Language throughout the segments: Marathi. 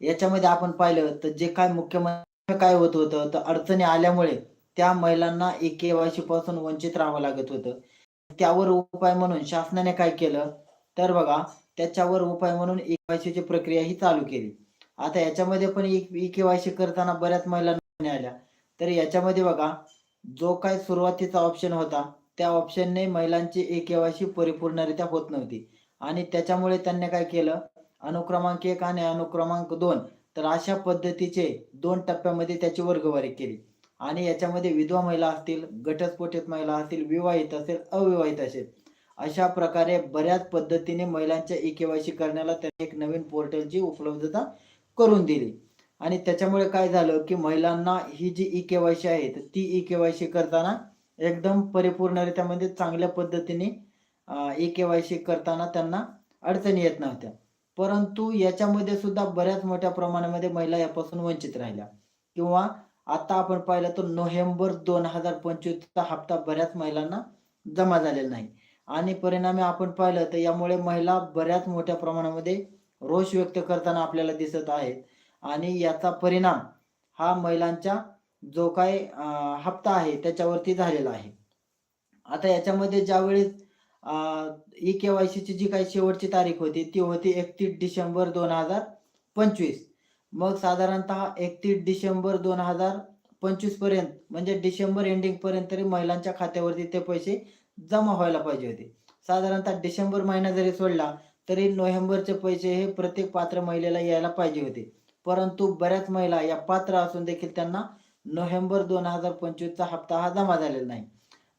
याच्यामध्ये आपण पाहिलं तर जे काय मुख्यमंत्री काय होत होतं तर अडचणी आल्यामुळे त्या महिलांना एके केवायसी पासून वंचित राहावं लागत होतं. त्यावर उपाय म्हणून शासनाने काय केलं? तर बघा त्याच्यावर उपाय म्हणून एक केवायसीची प्रक्रिया ही चालू केली. आता याच्यामध्ये पण ई केवायसी करताना बऱ्याच महिलांना आल्या. तर याच्यामध्ये बघा जो काय सुरुवातीचा ऑप्शन होता त्या ऑप्शनने महिलांची ई केवायसी परिपूर्णरित्या होत नव्हती. आणि त्याच्यामुळे त्यांनी काय केलं? अनुक्रमांक एक आणि अनुक्रमांक दोन. तर अशा पद्धतीचे दोन टप्प्यामध्ये त्याची वर्गवारी केली. आणि याच्यामध्ये विधवा महिला असतील घटस्फोटित महिला असतील विवाहित असेल अविवाहित असेल. अशा प्रकारे बऱ्याच पद्धतीने महिलांच्या ई केवायसी करण्याला त्यांनी एक नवीन पोर्टलची उपलब्धता करून दिली. आणि त्याच्यामुळे काय झालं की महिलांना ही जी ई केवायसी आहे तर ती ई केवायसी करताना एकदम परिपूर्णरित्या म्हणजे चांगल्या पद्धतीने ई केवायसी करताना त्यांना अडचणी येत नव्हत्या. परंतु याच्यामध्ये सुद्धा बऱ्याच मोठ्या प्रमाणामध्ये महिला यापासून वंचित राहिल्या. किंवा आता आपण पाहिलं तर नोव्हेंबर दोन हजार पंचवीसचा हप्ता बऱ्याच महिलांना जमा झालेला नाही. आणि परिणामी आपण पाहिलं तर यामुळे महिला बऱ्याच मोठ्या प्रमाणामध्ये रोष व्यक्त करताना आपल्याला दिसत आहेत. आणि याचा परिणाम हा महिलांच्या जो काय हप्ता आहे त्याच्यावरती झालेला आहे. आता याच्यामध्ये ज्यावेळेस ई के वाय सीची जी काही शेवटची तारीख होती ती होती एकतीस डिसेंबर दोन हजार पंचवीस. मग साधारणतः एकतीस डिसेंबर दोन हजार पंचवीसपर्यंत म्हणजे डिसेंबर एंडिंग पर्यंत तरी महिलांच्या खात्यावरती ते पैसे जमा व्हायला पाहिजे होते. साधारणतः डिसेंबर महिना जरी सोडला तरी नोव्हेंबरचे पैसे हे प्रत्येक पात्र महिलेला यायला पाहिजे होते. परंतु बऱ्याच महिला या पात्र असून देखील त्यांना नोव्हेंबर दोन हजार पंचवीसचा हप्ता हा जमा झालेला नाही.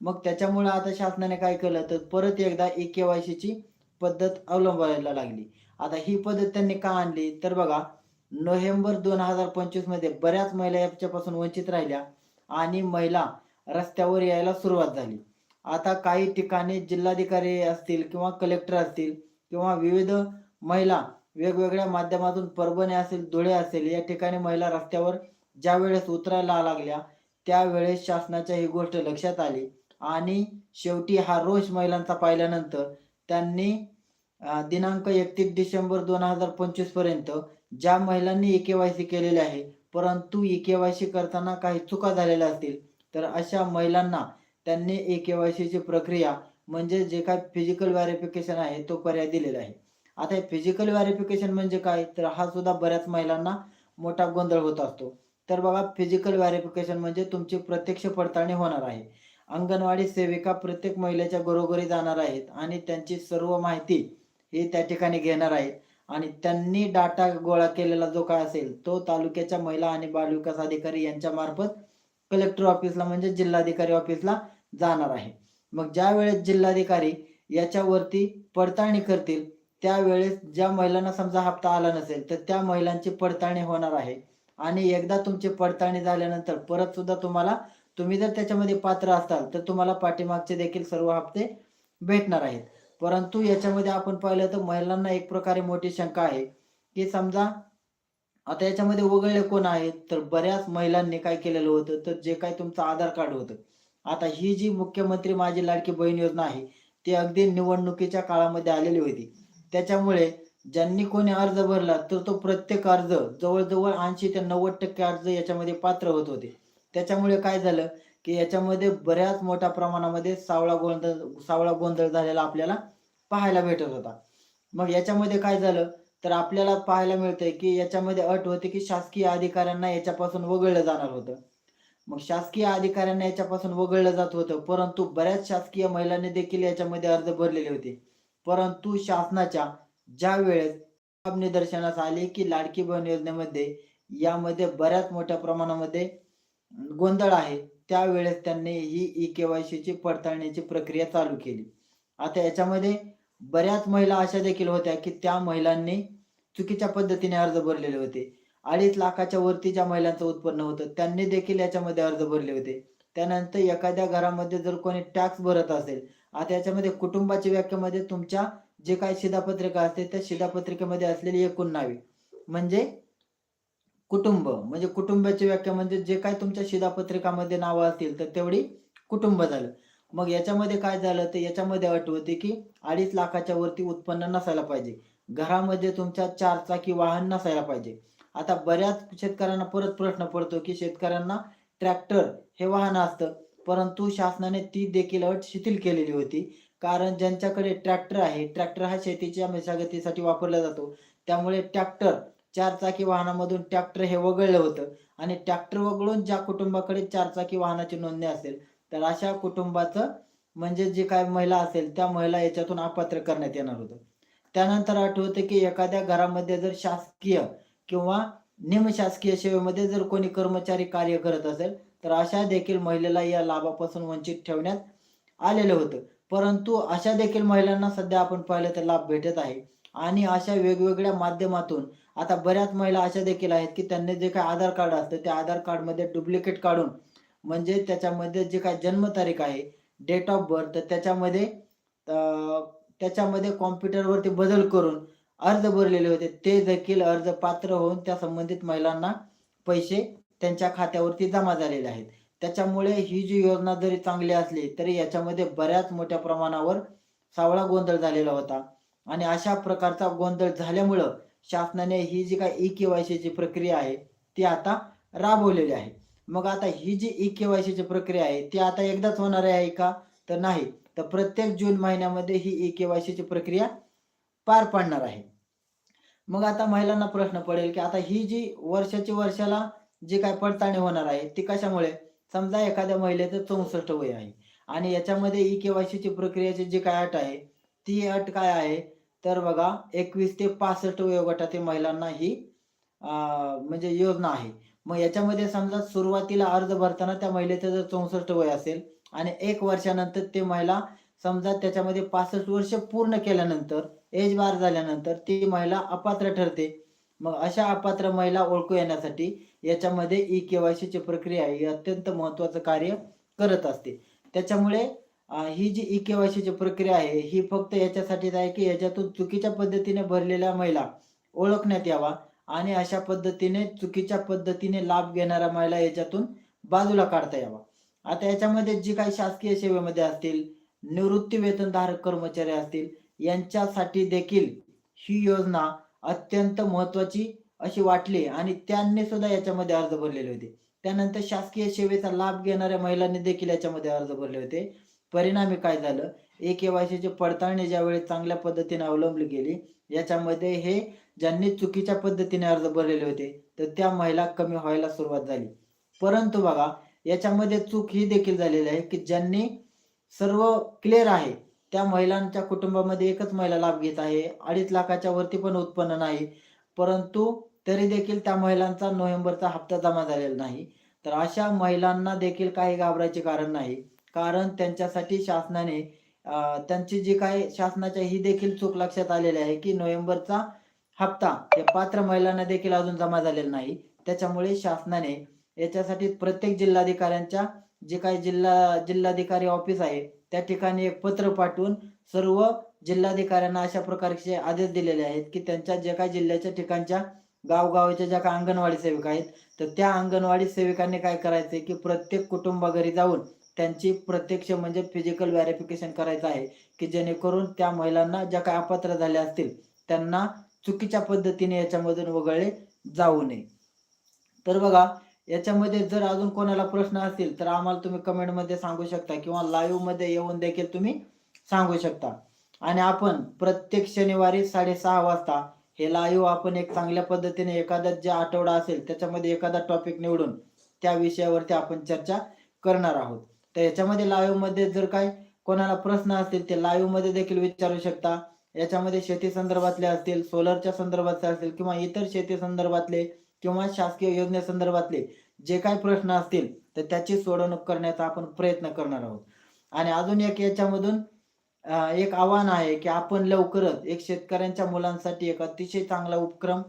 मग त्याच्यामुळे आता शासनाने काय केलं तर परत एकदा ई के वाय सीची पद्धत अवलंबायला लागली. आता ही पद्धत त्यांनी का आणली? तर बघा नोव्हेंबर दोन हजार पंचवीसमध्ये बऱ्याच महिला याच्यापासून वंचित राहिल्या आणि महिला रस्त्यावर यायला सुरुवात झाली. आता काही ठिकाणी जिल्हाधिकारी असतील किंवा कलेक्टर असतील किंवा विविध महिला वेगवेगळ्या माध्यमातून परभणी असेल धुळे असेल या ठिकाणी महिला रस्त्यावर ज्या वेळेस उतरायला लागल्या त्यावेळेस शासनाच्या ही गोष्ट लक्षात आली. आणि शेवटी हा रोष महिलांचा पाहिल्यानंतर त्यांनी दिनांक एकतीस डिसेंबर दोन हजार पंचवीसपर्यंत ज्या महिलांनी ई सी केलेले आहे परंतु ई सी करताना काही चुका झालेल्या असतील तर अशा महिलांना त्यांनी ए केवायसीची प्रक्रिया म्हणजे जे काय फिजिकल व्हॅरिफिकेशन आहे तो पर्याय दिलेला आहे. आता हे फिजिकल व्हॅरिफिकेशन म्हणजे काय? तर हा सुद्धा बऱ्याच महिलांना मोठा गोंधळ होत असतो. तर बघा फिजिकल व्हॅरिफिकेशन म्हणजे तुमची प्रत्यक्ष पडताळणी होणार आहे. अंगणवाडी सेविका प्रत्येक महिलेच्या घरोघरी जाणार आहेत आणि त्यांची सर्व माहिती ही त्या ठिकाणी घेणार आहेत. आणि त्यांनी डाटा गोळा केलेला जो काय असेल तो तालुक्याच्या महिला आणि बालविकास अधिकारी यांच्या मार्फत कलेक्टर ऑफिसला म्हणजे जिल्हाधिकारी ऑफिसला जाणार आहे. मग ज्या वेळेस जिल्हाधिकारी याच्यावरती पडताळणी करतील त्यावेळेस ज्या महिलांना समजा हप्ता आला नसेल तर त्या महिलांची पडताळणी होणार आहे. आणि एकदा तुमची पडताळणी झाल्यानंतर परत सुद्धा तुम्हाला तुम्ही जर त्याच्यामध्ये पात्र असाल तर तुम्हाला पाठीमागचे देखील सर्व हप्ते भेटणार आहेत. परंतु याच्यामध्ये आपण पाहिलं तर महिलांना एक प्रकारे मोठी शंका आहे की समजा आता याच्यामध्ये वगळले कोण आहेत तर बऱ्याच महिलांनी काय केलेलं होतं तर जे काय तुमचं आधार कार्ड होतं. आता ही जी मुख्यमंत्री माझी लाडकी बहीण योजना आहे ती अगदी निवडणुकीच्या काळामध्ये आलेली होती. त्याच्यामुळे ज्यांनी कोणी अर्ज भरला तर तो प्रत्येक अर्ज जवळजवळ ऐंशी ते नव्वद टक्के अर्ज याच्यामध्ये पात्र होत होते. त्याच्यामुळे काय झालं की याच्यामध्ये बऱ्याच मोठ्या प्रमाणामध्ये सावळा गोंधळ सावळा गोंधळ झालेला आपल्याला पाहायला भेटत होता. मग याच्यामध्ये काय झालं? तर आपल्याला पाहायला मिळतंय की याच्यामध्ये अट होती की शासकीय अधिकाऱ्यांना याच्यापासून वगळलं जाणार होतं. मग शासकीय अधिकाऱ्यांना याच्यापासून वगळलं जात होतं परंतु बऱ्याच शासकीय महिलांनी देखील याच्यामध्ये अर्ज भरलेले होते. परंतु शासनाच्या ज्या वेळेस निदर्शनास आले की लाडकी बहीण योजनेमध्ये यामध्ये बऱ्याच मोठ्या प्रमाणामध्ये गोंधळ आहे. त्यावेळेस त्यांनी ही ई के वाय सीची पडताळणीची प्रक्रिया चालू केली. आता याच्यामध्ये बऱ्याच महिला अशा देखील होत्या की त्या महिलांनी चुकीच्या पद्धतीने अर्ज भरलेले होते. अडीच लाखाच्या वरती ज्या महिलांचं उत्पन्न होतं त्यांनी देखील याच्यामध्ये अर्ज भरले होते. त्यानंतर एखाद्या घरामध्ये जर कोणी टॅक्स भरत असेल आता याच्यामध्ये कुटुंबाच्या व्याख्यामध्ये म्हणजे तुमच्या जे काही शिधापत्रिका असते त्या शिधापत्रिकेमध्ये असलेली एकूण नावे. म्हणजे कुटुंब. म्हणजे कुटुंबाची व्याख्या म्हणजे जे काय तुमच्या शिधापत्रिकामध्ये नावं असतील तर तेवढी कुटुंब झालं. मग याच्यामध्ये काय झालं? तर याच्यामध्ये अट होती की अडीच लाखाच्या वरती उत्पन्न नसायला पाहिजे. घरामध्ये तुमच्या चारचाकी वाहन नसायला पाहिजे. आता बऱ्याच शेतकऱ्यांना परत प्रश्न पडतो की शेतकऱ्यांना ट्रॅक्टर हे वाहन असतं परंतु शासनाने ती देखील अट शिथिल केलेली होती. कारण ज्यांच्याकडे ट्रॅक्टर आहे ट्रॅक्टर हा शेतीच्या मशागतीसाठी वापरला जातो. त्यामुळे ट्रॅक्टर चारचाकी वाहनामधून ट्रॅक्टर हे वगळलं होतं. आणि ट्रॅक्टर वगळून ज्या कुटुंबाकडे चारचाकी वाहनाची नोंदणी असेल तर अशा कुटुंबाचं म्हणजे जे काय महिला असेल त्या महिला याच्यातून अपात्र करण्यात येणार होतं. त्यानंतर आठवतं की एखाद्या घरामध्ये जर शासकीय किंवा निमशासकीय सेवेमध्ये जर कोणी कर्मचारी कार्य करत असेल तर अशा देखील महिलेला या लाभापासून वंचित ठेवण्यात आलेलं होतं. परंतु अशा देखील महिलांना सध्या आपण पाहिलं तर लाभ भेटत आहे. आणि अशा वेगवेगळ्या माध्यमातून आता बऱ्याच महिला अशा देखील आहेत की त्यांनी जे काय आधार कार्ड असतं त्या आधार कार्डमध्ये डुप्लिकेट काढून म्हणजे त्याच्यामध्ये जे काय जन्मतारीख आहे डेट ऑफ बर्थ त्याच्यामध्ये त्याच्यामध्ये कॉम्प्युटरवरती बदल करून अर्ज भरलेले होते. ते देखील अर्ज पात्र होऊन त्या संबंधित महिलांना पैसे त्यांच्या खात्यावरती जमा झालेले आहेत. त्याच्यामुळे ही जी योजना जरी चांगली असली तरी याच्यामध्ये बऱ्याच मोठ्या प्रमाणावर सावळा गोंधळ झालेला होता. आणि अशा प्रकारचा गोंधळ झाल्यामुळं शासनाने ही जी काय ई केवायसीची प्रक्रिया आहे ती आता राबवलेली आहे. मग आता ही जी ई केवायसीची प्रक्रिया आहे ती आता एकदाच होणार आहे का? तर नाही. तर प्रत्येक जून महिन्यामध्ये ही ई केवायसीची प्रक्रिया पार पाडणार आहे. मग आता महिलांना प्रश्न पडेल की आता ही जी वर्षाची वर्षाला जी काय पडताळणी होणार आहे ती कशामुळे? समजा एखाद्या महिलेचं चौसष्ट वय आहे आणि याच्यामध्ये ई केवायसीची प्रक्रियाची जी काय अट आहे ती अट काय आहे? तर बघा एकवीस ते पासष्ट वयोगटातील महिलांना ही म्हणजे योजना आहे. मग याच्यामध्ये समजा सुरुवातीला अर्ज भरताना त्या महिलेचं जर चौसष्ट वय असेल आणि एक वर्षानंतर ते महिला समजा त्याच्यामध्ये पासष्ट वर्ष पूर्ण केल्यानंतर एज बार झाल्यानंतर ती महिला अपात्र ठरते. मग अशा अपात्र महिला ओळखू येण्यासाठी याच्यामध्ये ई केवायसीची प्रक्रिया ही अत्यंत महत्वाचं कार्य करत असते. त्याच्यामुळे ही जी ई केवायसीची प्रक्रिया आहे ही फक्त याच्यासाठीच आहे की याच्यातून चुकीच्या पद्धतीने भरलेल्या महिला ओळखण्यात यावा आणि अशा पद्धतीने चुकीच्या पद्धतीने लाभ घेणाऱ्या महिला याच्यातून बाजूला काढता यावा. आता याच्यामध्ये जी काही शासकीय सेवेमध्ये असतील निवृत्ती वेतनधारक कर्मचारी असतील यांच्यासाठी देखील ही योजना अत्यंत महत्वाची अशी वाटली आणि त्यांनी सुद्धा याच्यामध्ये अर्ज भरलेले होते. त्यानंतर शासकीय सेवेचा लाभ घेणाऱ्या महिलांनी देखील याच्यामध्ये अर्ज भरले होते. परिणामी काय झालं? ए केवायसीची पडताळणी ज्यावेळी चांगल्या पद्धतीने अवलंबली गेली याच्यामध्ये हे ज्यांनी चुकीच्या पद्धतीने अर्ज भरलेले होते तर त्या महिला कमी व्हायला सुरुवात झाली. परंतु बघा याच्यामध्ये चूक ही देखील झालेली आहे की ज्यांनी सर्व क्लिअर आहे त्या महिलांच्या कुटुंबामध्ये एकच महिला लाभ घेत आहे अडीच लाखाच्या वरती पण उत्पन्न नाही. परंतु तरी देखील त्या महिलांचा नोव्हेंबरचा हप्ता जमा झालेला नाही. तर अशा महिलांना देखील काही घाबरायचे कारण नाही. कारण त्यांच्यासाठी शासनाने त्यांची जी काही शासनाच्या ही देखील चूक लक्षात आलेली आहे की नोव्हेंबरचा हप्ता हे पात्र महिलांना देखील अजून जमा झालेला नाही. त्याच्यामुळे शासनाने याच्यासाठी प्रत्येक जिल्हाधिकाऱ्यांच्या जे काही जिल्हा जिल्हाधिकारी ऑफिस आहे त्या ठिकाणी एक पत्र पाठवून सर्व जिल्हाधिकाऱ्यांना अशा प्रकारचे आदेश दिलेले आहेत की त्यांच्या जे काही जिल्ह्याच्या ठिकाणच्या गावगावच्या ज्या काही अंगणवाडी सेविका आहेत तर त्या अंगणवाडी सेविकांनी काय करायचंय की प्रत्येक कुटुंबाघरी जाऊन त्यांची प्रत्यक्ष म्हणजे फिजिकल व्हेरिफिकेशन करायचं आहे की जेणेकरून त्या महिलांना ज्या काही अपात्र झाल्या असतील त्यांना चुकीच्या पद्धतीने याच्यामधून वगळले जाऊ नये. तर बघा याच्यामध्ये जर अजून कोणाला प्रश्न असतील तर आम्हाला तुम्ही कमेंटमध्ये सांगू शकता किंवा लाईव्हमध्ये येऊन देखील तुम्ही सांगू शकता. आणि आपण प्रत्येक शनिवारी साडेसहा वाजता हे लाईव्ह आपण एक चांगल्या पद्धतीने एखादा जे आठवडा असेल त्याच्यामध्ये एखादा टॉपिक निवडून त्या विषयावरती आपण चर्चा करणार आहोत. तर याच्यामध्ये लाईव्हमध्ये जर काय कोणाला प्रश्न असतील ते लाईव्हमध्ये देखील विचारू शकता. याच्यामध्ये शेती संदर्भातले असतील सोलरच्या संदर्भातले असतील किंवा इतर शेती संदर्भातले किंवा शासकीय योजनेसंदर्भातले जे काही प्रश्न असतील तर त्याची सोडवणूक करण्याचा आपण प्रयत्न करणार आहोत. आणि अजून एक याच्यामधून एक आव्हान आहे की आपण लवकरच एक शेतकऱ्यांच्या मुलांसाठी एक अतिशय चांगला उपक्रम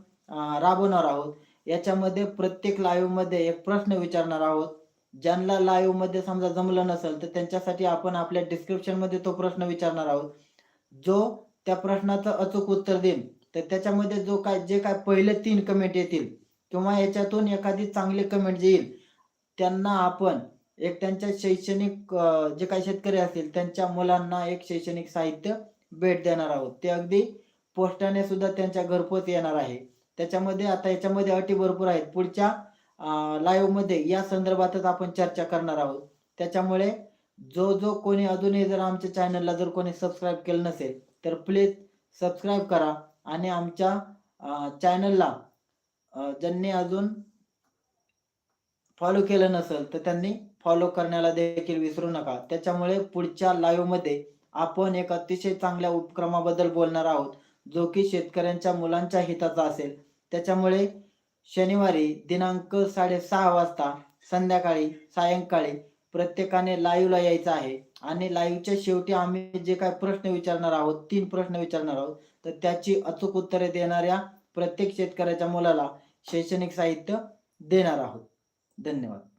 राबवणार आहोत. याच्यामध्ये प्रत्येक लाईव्हमध्ये एक प्रश्न विचारणार आहोत. ज्यांना लाईव्हमध्ये समजा जमलं नसेल तर त्यांच्यासाठी आपण आपल्या डिस्क्रिप्शनमध्ये तो प्रश्न विचारणार आहोत. जो त्या प्रश्नाचं अचूक उत्तर देईल तर त्याच्यामध्ये जो काय जे काय पहिले तीन कमेंट येतील किंवा याच्यातून एखादी चांगली कमेंट येईल त्यांना आपण एक त्यांच्या शैक्षणिक जे काही शेतकरी असतील त्यांच्या मुलांना एक शैक्षणिक साहित्य भेट देणार आहोत. ते अगदी पोस्टाने सुद्धा त्यांच्या घरपोच येणार आहे. त्याच्यामध्ये आता याच्यामध्ये अटी भरपूर आहेत. पुढच्या लाईव्हमध्ये या संदर्भातच आपण चर्चा करणार आहोत. त्याच्यामुळे जो जो कोणी अजूनही जर आमच्या चॅनलला जर कोणी सबस्क्राईब केलं नसेल तर प्लीज सबस्क्राईब करा आणि आमच्या चॅनलला ज्यांनी अजून फॉलो केलं नसेल तर त्यांनी फॉलो करण्याला देखील विसरू नका. त्याच्यामुळे पुढच्या लाईव्हमध्ये आपण एक अतिशय चांगल्या उपक्रमाबद्दल बोलणार आहोत जो की शेतकऱ्यांच्या मुलांच्या हिताचा असेल. त्याच्यामुळे शनिवारी दिनांक साडेसहा वाजता संध्याकाळी सायंकाळी प्रत्येकाने लाईव्हला यायचं आहे. आणि लाईव्हच्या शेवटी आम्ही जे काय प्रश्न विचारणार आहोत तीन प्रश्न विचारणार आहोत तर त्याची अचूक उत्तरे देणाऱ्या प्रत्येक शेतकऱ्याच्या मुलाला शैक्षणिक साहित्य देणार आहोत. धन्यवाद.